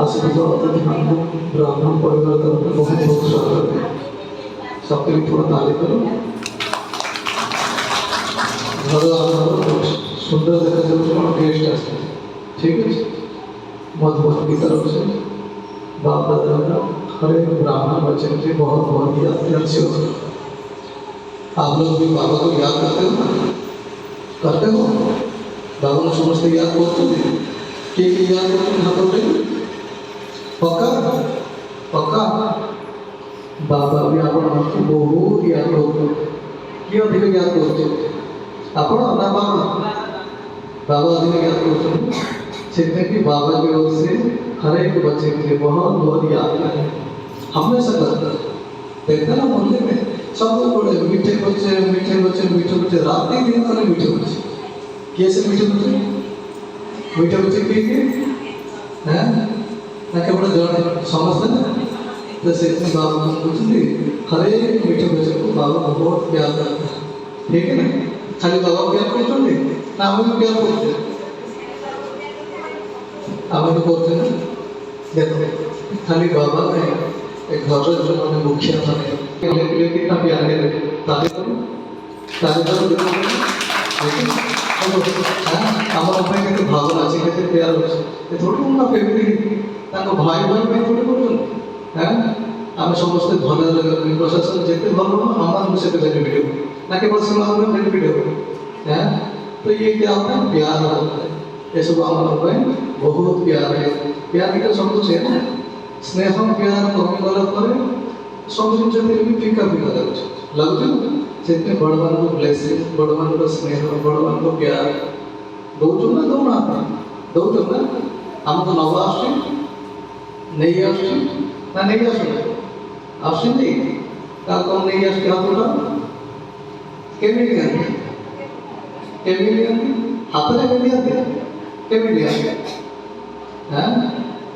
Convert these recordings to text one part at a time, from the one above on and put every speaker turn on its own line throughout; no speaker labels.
আজকের অতিথিবৃন্দ ব্রাহ্মণ পরিবার তরফে বহু বহু স্বাগত সকলে পুরো তালি করুন ভালো সুন্দর দেখা যাচ্ছে কোনো গেস্ট আসছে ঠিক আছে मधुबन की तरफ से बाप दादा का हर एक ब्राह्मण बच्चन की बहुत बहुत याद अच्छी होती आप लोग भी बाबा को याद करते हो ना करते हो बाबा समझते याद करते होते के के याद करते ना पर पक्का पक्का बाबा भी आपण म्हणतो बहुत याद करतो की अधिक याद करतो आपण ना बाबा बाबा अधिक याद करतो जितने भी बाबा की ओर से हर एक बच्चे के लिए बहुत बहुत याद है हमेशा करता देखते ना मोहल्ले में सब लोग बोले मीठे बच्चे मीठे बच्चे रात दिन तो नहीं मीठे बच्चे कैसे मीठे बच्चे मीठे बच्चे पीएंगे हैं ना क्या बड़ा जोर समझते हैं तो सेठ बाबा ने कुछ नहीं हरे मीठे बच्चे को तो बाबा ने बहुत प्यार करता है ठीक है ना खाली बाबा प्यार करते हैं नहीं आप भी प्यार करते हैं आप भी करते तो हैं देखो खाली बाबा ने एक घर जो उन्होंने मुखिया था আমার అమ్మాయి కంటే బాగా నచ్చినట్టు పేరు ఎప్పుడు ఉన్న ఫ్యామిలీ నాకు ভাই ভাই ভাই করে করুন হ্যাঁ আমি সমস্ত ধনের প্রশাসন যেতে ভালো আমার সেটা বেনিফিট হবে না কেবল সীমা হবে বেনিফিট হবে হ্যাঁ तो ये क्या होता है प्यार होता है ये सब हमारा में बहुत प्यार है प्यार का शब्द है ना स्नेह प्यार कहने वाला पर सब जिनसे भी फीका फीका लगे लगे जितने भगवान को ब्लेसिंग भगवान को स्नेह भगवान को प्यार दो जो ना दो ना दो जो ना हम तो नव आश्रम नहीं आश्रम तो ना नहीं आश्रम आश्रम नहीं का कौन नहीं आश्रम क्या बोला केवल नहीं आते हाथ ले केवल आते केवल नहीं आते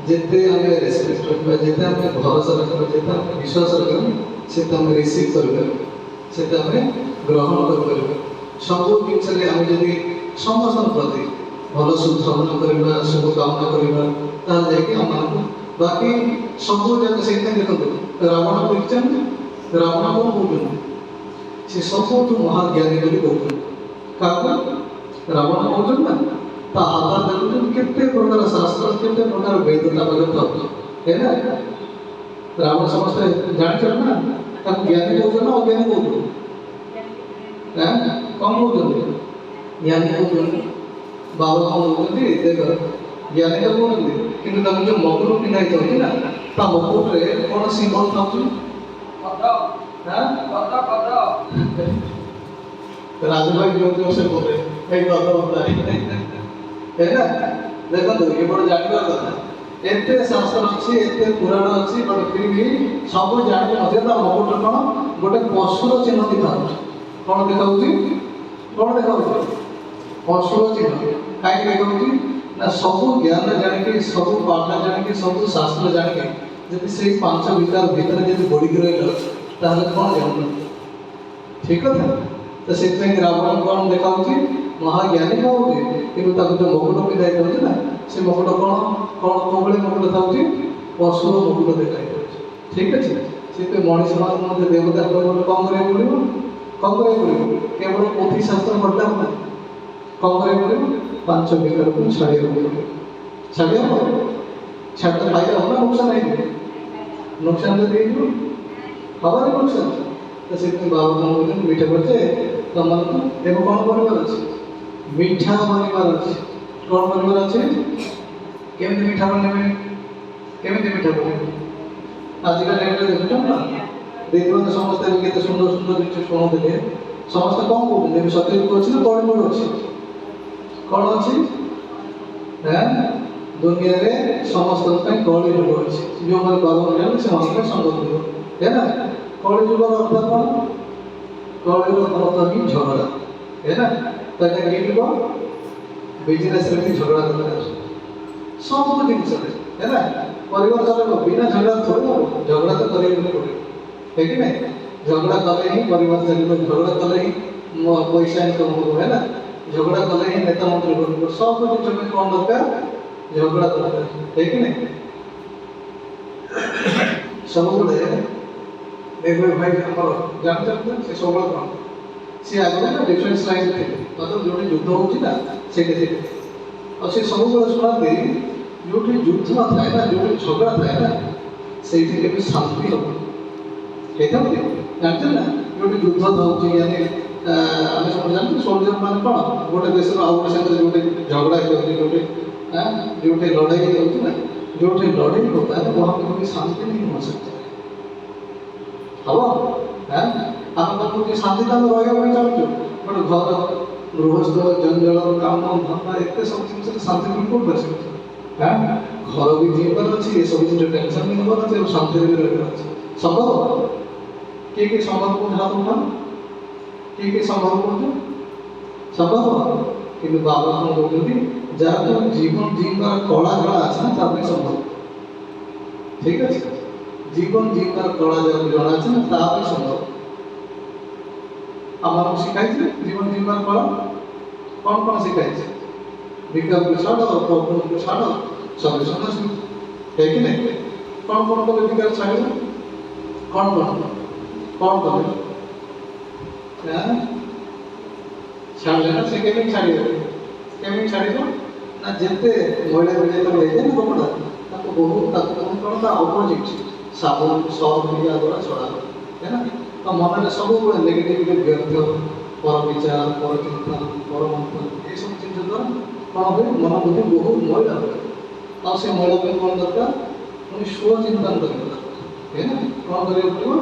जितने हमें रेस्पेक्ट करते हैं हमें भरोसा रखते हैं विश्वास रखते हैं जितने रिसीव करते हैं সেটা আমি গ্রহণ କରିପାରିବା ସବୁ ଜିନିଷରେ ଆମେ ଯଦି ସମସ୍ତଙ୍କ ପ୍ରତି ଭଲ ଶୁଭ୍ରମଣ କରିବା ଶୁଭକାମନା କରିବା ତାହେଲେ ଯାଇକି ଆମମାନଙ୍କୁ ବାକି ସବୁ ଯାକ ସେଇଥିପାଇଁ ଦେଖନ୍ତୁ ରାବଣ କହିଛନ୍ତି ରାବଣ କ'ଣ କହୁଛନ୍ତି ସେ ସବୁଠୁ ମହାଜ୍ଞାନୀ ବୋଲି କହୁଛନ୍ତି କାହାକୁ ରାବଣ କହୁଛନ୍ତି ନା ତା ଆଧାର ଦେଖୁଛନ୍ତି କେତେ ପ୍ରକାର ଶାସ୍ତ୍ର କେତେ ପ୍ରକାର ବେଦ ତା ପାଖରେ ଥାଉଛି ହେଲା ରାବଣ ସମସ୍ତେ ଜାଣିଛନ୍ତି ନା ତାକୁ ଜ୍ଞାନୀ କହୁଛ ନା ଅଜ୍ଞାନୀ କହୁଛ କଣ କହୁଛନ୍ତି ଜ୍ଞାନୀ କହୁଛନ୍ତି ବାବା କହୁଛନ୍ତି ଦେଖ ଜ୍ଞାନୀ ତ କହୁଛନ୍ତି କିନ୍ତୁ ତାକୁ ଯୋଉ ମଗୁରୁ ପିନ୍ଧା ହେଇଥାଉଛି ନା ତା ମଗୁରୁରେ କଣ ସିମ୍ବଲ ଥାଉଛି ରାଜଭାଇ ଯୋଉ ସେ ବୋଲେ ଏଇ ଗଦ ଦେଖନ୍ତୁ ଏପଟେ ଜାଣିବା କଥା ଏତେ ଶାସନ ଅଛି ଏତେ ପୁରାଣ ଅଛି ବଟ୍ ଫିର୍ ବି ସବୁ ଜାଣିଲେ ମଧ୍ୟ ତା ମଗୁଟ କ'ଣ ଗୋଟେ ପଶୁର ଚିହ୍ନ ଦେଖାଉଛି କ'ଣ ଦେଖାଉଛି କ'ଣ ଦେଖାଉଛି ପଶୁର ଚିହ୍ନ କାହିଁକି ଦେଖାଉଛି ନା ସବୁ ଜ୍ଞାନ ଜାଣିକି ସବୁ ପାଠ ଜାଣିକି ସବୁ ଶାସ୍ତ୍ର ଜାଣିକି ଯଦି ସେଇ ପାଞ୍ଚ ଭିତର ଭିତରେ ଯଦି ବଢ଼ିକି ରହିଲ ତାହେଲେ କ'ଣ ଜାଣିଲ ଠିକ୍ କଥା ତ ସେଥିପାଇଁ ରାବଣ କ'ଣ ଦେଖାଉଛି ମହାଜ୍ଞାନୀ କହୁଛି କିନ୍ତୁ ତାକୁ ତ ମଗୁଟ ପିନ୍ଧାଇ ଦେଉଛି ନା ସେ ମୁକୁଟ କ'ଣ କ'ଣ କୋଭଳି ମୁକୁଟ ଥାଉଛି ପଶୁର ମୁକୁଟ ଦେଖାଇ ଦେଉଛି ଠିକ୍ ଅଛି ସେଥିପାଇଁ ମଣିଷମାନଙ୍କୁ ମଧ୍ୟ ଦେବତା ପ୍ରବଳ କମ୍ କରିବାକୁ ପଡ଼ିବ କମ୍ କରିବାକୁ ପଡ଼ିବ କେବଳ ପୋଥି ଶାସ୍ତ୍ର ପଢ଼ିଲା ନାହିଁ କମ୍ କରିବାକୁ ପଡ଼ିବ ପାଞ୍ଚ ବିକାରକୁ ଛାଡ଼ିବାକୁ ପଡ଼ିବ ଛାଡ଼ିବାକୁ ପଡ଼ିବ ଛାଡ଼ିଲେ ଫାଇଦା ହେବ ନା ନୁକସାନ ହେଇଯିବ ନୁକସାନ ଯଦି ହେଇଯିବ ହେବନି ନୁକସାନ ତ ସେଥିପାଇଁ ବାବା କ'ଣ କହୁଛନ୍ତି ମିଠା କରିଛେ ତମମାନଙ୍କୁ ଏବେ କ'ଣ କରିବାର ଅଛି ମିଠା ବନିବାର ଅଛି রহমত বোঝাচ্ছে কেমনি মিঠা নেবেন কেমনি মিঠা বলবেন আজকাল লেনটা দেখলাম না দেখবেন সমস্ত বিকেতে সুন্দর সুন্দর কিছু শোনা থেকে সমস্ত কম করবেন দেবী সতেজ করছি না বড় বড় হচ্ছে কড় হ্যাঁ? হচ্ছে হ্যাঁ দুনিয়ারে সমস্ত কড়ি যুগ হচ্ছে যুগের গরম গেলে সমস্ত সঙ্গত যুগ তাই না কড়ি যুগের অর্থ কড়ি যুগের অর্থ ঝগড়া তাই না তাই কি ବିଜନେସ୍ ରେ ବି ଝଗଡ଼ା ଦରକାର ସବୁ ଜିନିଷରେ ହେଲା ପରିବାର ଚଳେଇବ ବିନା ଝଗଡ଼ା ଥୋଡ଼ି ହବ ଝଗଡ଼ା ତ କରିବାକୁ ପଡ଼ିବ ହେଇକି ନାହିଁ ଝଗଡ଼ା କଲେ ହିଁ ପରିବାର ଚାଲିବ ଝଗଡ଼ା କଲେ ହିଁ ମୋ ପଇସା ଇନକମ୍ ହବ ହେଲା ଝଗଡ଼ା କଲେ ହିଁ ନେତା ମନ୍ତ୍ରୀ ବନିବ ସବୁ ଜିନିଷ ପାଇଁ କ'ଣ ଦରକାର ଝଗଡ଼ା ଦରକାର ହେଇକି ନାହିଁ ସବୁବେଳେ ଏବେ ଭାଇ ଆମର ଜାଣିଛନ୍ତି ସେ ସବୁବେଳେ କ'ଣ ସେ ଆଗରେ ନା ଡିଫେନ୍ସ ଲାଇନ୍ ଥିଲେ ମାତ୍ର ଯେଉଁଠି ଯୁଦ୍ଧ ହେଉଛି ନା ସେଇଠି ଥିଲେ ଆଉ ସେ ସବୁବେଳେ ଶୁଣନ୍ତି ଯେଉଁଠି ଯୁଦ୍ଧ ଥାଏ ନା ଯେଉଁଠି ଝଗଡ଼ା ଥାଏ ନା ସେଇଠି କେବେ ଶାନ୍ତି ହେବ ହେଇଥାଉ ଜାଣିଛନ୍ତି ନା ଯେଉଁଠି ଯୁଦ୍ଧ ଥାଉଛି ମାନେ ଆମେ ସବୁ ଜାଣିଛୁ ସୋଲଜର ମାନେ କ'ଣ ଗୋଟେ ଦେଶର ଆଉ ଗୋଟେ ସାଙ୍ଗରେ ଯେଉଁଠି ଝଗଡ଼ା ହେଉଛି ଯେଉଁଠି ଯେଉଁଠି ଲଢ଼େଇ ହେଉଛି ନା ଯେଉଁଠି ଲଢ଼େଇ होता है तो वहाँ पे कभी ହବ नहीं ଆପଣମାନଙ୍କୁ ଶାନ୍ତିଟା ରହିବା ପାଇଁ ଚାହୁଁଛୁ ଗୋଟେ ଘର ଗୃହସ୍ଥ ଜଞ୍ଜଳ କାମ ଧନ୍ଦା ଏତେ ସବୁ ଜିନିଷରେ ଶାନ୍ତି ପୁଣି କୋଉଠି ଅଛି ଘର ବି ଯିବାର ଅଛି ଏସବୁ ଜିନିଷ ଟେନସନ୍ ବି ନେବାର ଅଛି ଆଉ ଶାନ୍ତିରେ ବି ରହିବାର ଅଛି ସମ୍ଭବ କିଏ କିଏ ସମ୍ଭବ କହୁଛ ହାତ ଉଠାଅ କିଏ କିଏ ସମ୍ଭବ କହୁଛ ସମ୍ଭବ କିନ୍ତୁ ବାବା କ'ଣ କହୁଛନ୍ତି ଯାହା ତ ଜୀବନ ଜିଇଁବାର କଳା ଧଳା ଅଛି ନା ତା ପାଇଁ ସମ୍ଭବ ଠିକ୍ ଅଛି জীবন জীবনার করা যাবে জড়া আছে না তা আপনি সম্ভব আমাকে শিখাইছে জীবন নির্মাণ করা কোন কোন শিখাইছে বিজ্ঞানকে সাড়ো প্রবন্ধকে সাড়ো সঙ্গে সঙ্গে আসবে তাই কি না কোন কোন করে বিজ্ঞান ছাড়বে কোন কোন কোন করে হ্যাঁ ছাড়লে না সে কেমন ছাড়িয়ে কেমন ছাড়িব না যেতে মহিলা বিজেতা হয়েছে না কখনো তাকে বহু তাকে তখন কোনো তা অপোজিট সাবন সব মিডিয়া দ্বারা ছড়ানো তাই না ତ ମନରେ ସବୁବେଳେ ନେଗେଟିଭ୍ ବ୍ୟର୍ଥ ପରବିଚାର ପରଚିନ୍ତନ ପରମନ୍ଥନ ଏସବୁ ଜିନିଷ ଦ୍ୱାରା କ'ଣ ହୁଏ ମନ ବୁଦ୍ଧି ବହୁତ ମଇଳା ହୁଏ ଆଉ ସେ ମଇଳା ପାଇଁ କ'ଣ ଦରକାର ପୁଣି ସ୍ୱଚିନ୍ତନ କରିବା ଦରକାର କ'ଣ କରିବାକୁ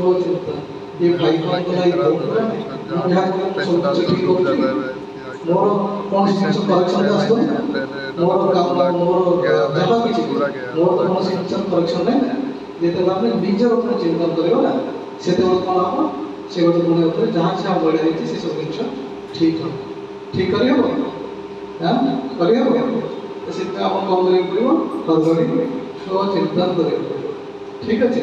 ପଡ଼ିବ ସ୍ୱଚିନ୍ତନ ଯେ ଭାଇ କ'ଣ କଲା ମୁଁ ଯାହା କଲେ ସବୁ ଚେକିଂ କରୁଛି ମୋର କୌଣସି ଜିନିଷ କରେକ୍ସନ୍ ଆସିବ ମୋର ମୋର ଯାହା କିଛି ମୋର ତ କୌଣସି ଜିନିଷ କରେକ୍ସନ୍ ନାହିଁ ଯେତେବେଳେ ଆମେ ନିଜର ଉପରେ ଚିନ୍ତନ କରିବା ନା ସେତେବେଳେ କ'ଣ ହେବ ସେ ଗୋଟେ ମନେ ଉପରେ ଯାହା ଯାହା ବଳି ହେଇଛି ସେସବୁ ଜିନିଷ ଠିକ୍ ହେବ ଠିକ୍ କରିହେବ କରିହେବ ସେଥିପାଇଁ ଆପଣ କ'ଣ କରିବାକୁ ପଡ଼ିବ ଘରଘରି ସଚିନ୍ତନ କରିବାକୁ ପଡ଼ିବ ଠିକ୍ ଅଛି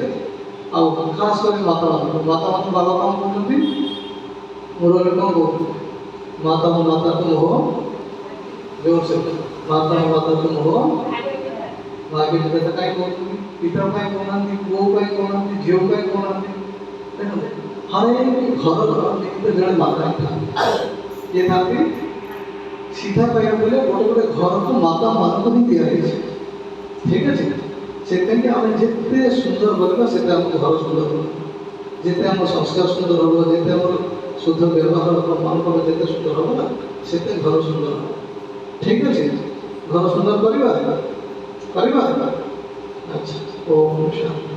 ଆଉ ଖାସ କରି ମାତାବାହନ ମାତାବାହନ ବାବା କ'ଣ କହୁଛନ୍ତି ମୂଳରେ କ'ଣ କହୁଛନ୍ତି ମାତା ମାତା ତୁମ ହୋ ଜୋରସେ ମାତା ମାତା ତୁମ ହୋ ମାଆ ବି କାହିଁ କହୁଛନ୍ତି ପିତା ପାଇଁ କହୁନାହାନ୍ତି ପୁଅ ପାଇଁ କହୁନାହାନ୍ତି ଝିଅ ପାଇଁ କହୁନାହାନ୍ତି অনেক ভালো কিন্তু জনে মাতা তথাপি ସିଧା ପାଇବା ବୋଲେ ଗୋଟେ ଗୋଟେ ଘରକୁ ମାତା ମାନଙ୍କୁ ବି ଦିଆଯାଇଛି ଠିକ୍ ଅଛି ସେଥିପାଇଁ ଆମେ ଯେତେ ସୁନ୍ଦର କରିବା ସେତେ ଆମ ଘର ସୁନ୍ଦର ହେବ ଯେତେ ଆମ ସଂସ୍କାର ସୁନ୍ଦର ହେବ ଯେତେ ଆମର ଶୁଦ୍ଧ ବ୍ୟବହାର ପ୍ରମାଣପତ୍ର ଯେତେ ସୁନ୍ଦର ହେବ ନା ସେତେ ଘର ସୁନ୍ଦର ହେବ ଠିକ୍ ଅଛି ଘର ସୁନ୍ଦର କରିବା କରିବା ଆଚ୍ଛା ଓ